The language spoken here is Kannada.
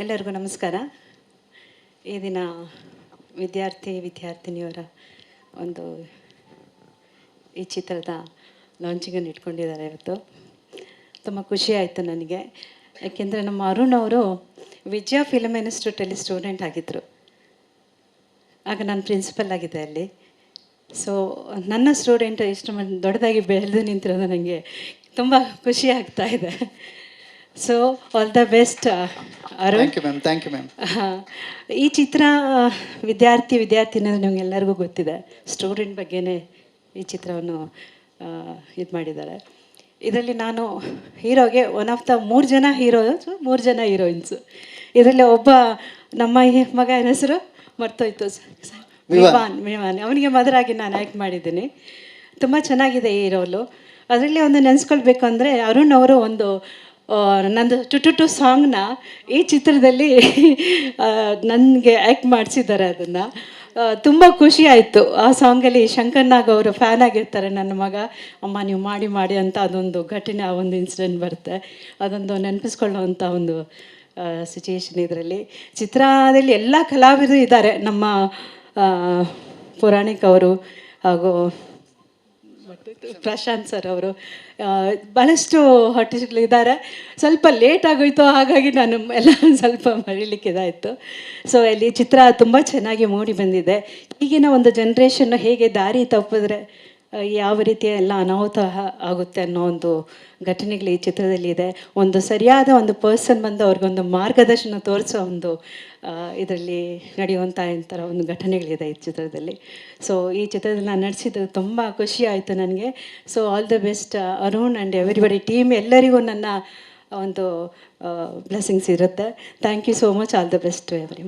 ಎಲ್ಲರಿಗೂ ನಮಸ್ಕಾರ. ಈ ದಿನ ವಿದ್ಯಾರ್ಥಿ ವಿದ್ಯಾರ್ಥಿನಿಯವರ ಒಂದು ಈ ಚಿತ್ರದ ಲಾಂಚಿಂಗನ್ನು ಇಟ್ಕೊಂಡಿದ್ದಾರೆ ಇವತ್ತು. ತುಂಬ ಖುಷಿ ಆಯಿತು ನನಗೆ. ಯಾಕೆಂದರೆ ನಮ್ಮ ಅರುಣ್ ಅವರು ವಿಜಯ ಫಿಲಮ್ ಇನ್ಸ್ಟಿಟ್ಯೂಟಲ್ಲಿ ಸ್ಟೂಡೆಂಟ್ ಆಗಿದ್ದರು ಆಗ ನಾನು ಪ್ರಿನ್ಸಿಪಲ್ ಆಗಿದ್ದೆ ಅಲ್ಲಿ. ಸೊ ನನ್ನ ಸ್ಟೂಡೆಂಟ್ ಇಷ್ಟು ದೊಡ್ಡದಾಗಿ ಬೆಳೆದು ನಿಂತಿರೋದು ನನಗೆ ತುಂಬ ಖುಷಿ ಆಗ್ತಾ ಇದೆ. So all the best Arun thank you ma'am thank you ma'am ಹಾ. ಈ ಚಿತ್ರ ವಿದ್ಯಾರ್ಥಿ ವಿದ್ಯಾರ್ಥಿನಿ ನಿಮ್ಗೆ ಎಲ್ಲರಿಗೂ ಗೊತ್ತಿದೆ. ಸ್ಟೂಡೆಂಟ್ ಬಗ್ಗೆನೇ ಈ ಚಿತ್ರವನ್ನು ಇದು ಮಾಡಿದ್ದಾರೆ. ಇದರಲ್ಲಿ ನಾನು ಹೀರೋಗೆ ಒನ್ ಆಫ್ ದ ಮೂರು ಜನ ಹೀರೋಸು ಮೂರು ಜನ ಹೀರೋಯಿನ್ಸು. ಇದರಲ್ಲಿ ಒಬ್ಬ ನಮ್ಮ ಮಗನ ಮಗ ಏನ ಹೆಸರು ಮರ್ತೋಯ್ತು. ವಿಮಾನ್ ವಿಮಾನ್ ಅವನಿಗೆ ಮದರಾಗಿ ನಾನು ಆ್ಯಕ್ಟ್ ಮಾಡಿದ್ದೀನಿ. ತುಂಬ ಚೆನ್ನಾಗಿದೆ ಈ ರೋಲು ಅದರಲ್ಲಿ ಒಂದು ನೆನೆಸ್ಕೊಳ್ಬೇಕು ಅಂದರೆ ಅರುಣ್ ಅವರು ಒಂದು ನಂದು ಟು ಟು ಟು ಸಾಂಗ್ನ ಈ ಚಿತ್ರದಲ್ಲಿ ನನಗೆ ಆ್ಯಕ್ಟ್ ಮಾಡಿಸಿದ್ದಾರೆ ಅದನ್ನು. ತುಂಬ ಖುಷಿ ಆಯಿತು. ಆ ಸಾಂಗಲ್ಲಿ ಶಂಕರ್ನಾಗ್ ಅವರು ಫ್ಯಾನ್ ಆಗಿರ್ತಾರೆ ನನ್ನ ಮಗ. ಅಮ್ಮ, ನೀವು ಮಾಡಿ ಮಾಡಿ ಅಂತ ಅದೊಂದು ಘಟನೆ, ಆ ಒಂದು ಇನ್ಸಿಡೆಂಟ್ ಬರುತ್ತೆ. ಅದೊಂದು ನೆನಪಿಸ್ಕೊಳ್ಳೋವಂಥ ಒಂದು ಸಿಚುಯೇಷನ್ ಇದರಲ್ಲಿ. ಚಿತ್ರದಲ್ಲಿ ಎಲ್ಲ ಕಲಾವಿದರು ಇದ್ದಾರೆ. ನಮ್ಮ ಪುರಾಣಿಕ್ ಅವರು ಹಾಗೂ ಪ್ರಶಾಂತ್ ಸರ್ ಅವರು. ಭಾಳಷ್ಟು ಇದ್ದಾರೆ ಸ್ವಲ್ಪ ಲೇಟ್ ಆಗೋಯ್ತು, ಹಾಗಾಗಿ ನಾನು ಎಲ್ಲ ಸ್ವಲ್ಪ ಮರೀಲಿಕ್ಕೆ ಇದಾಯಿತು ಸೊ ಅಲ್ಲಿ ಚಿತ್ರ ತುಂಬ ಚೆನ್ನಾಗಿ ಮೂಡಿ ಬಂದಿದೆ. ಈಗಿನ ಒಂದು ಜನ್ರೇಷನ್ನು ಹೇಗೆ ದಾರಿ ತಪ್ಪಿದ್ರೆ ಯಾವ ರೀತಿಯ ಎಲ್ಲ ಅನಾಹುತ ಆಗುತ್ತೆ ಅನ್ನೋ ಒಂದು ಘಟನೆಗಳು ಈ ಚಿತ್ರದಲ್ಲಿ ಇದೆ ಒಂದು ಸರಿಯಾದ ಒಂದು ಪರ್ಸನ್ ಬಂದು ಅವ್ರಿಗೊಂದು ಮಾರ್ಗದರ್ಶನ ತೋರಿಸೋ ಒಂದು ಇದರಲ್ಲಿ ನಡೆಯುವಂಥ ಥರ ಒಂದು ಘಟನೆಗಳಿದೆ ಈ ಚಿತ್ರದಲ್ಲಿ. ಸೊ ಈ ಚಿತ್ರದಲ್ಲಿ ನಾನು ನಡೆಸಿದ್ದು ತುಂಬ ಖುಷಿ ಆಯಿತು ನನಗೆ. So all the best Arun and everybody team ಎಲ್ಲರಿಗೂ ನನ್ನ ಒಂದು ಬ್ಲೆಸ್ಸಿಂಗ್ಸ್ ಇರುತ್ತೆ. Thank you so much all the best to every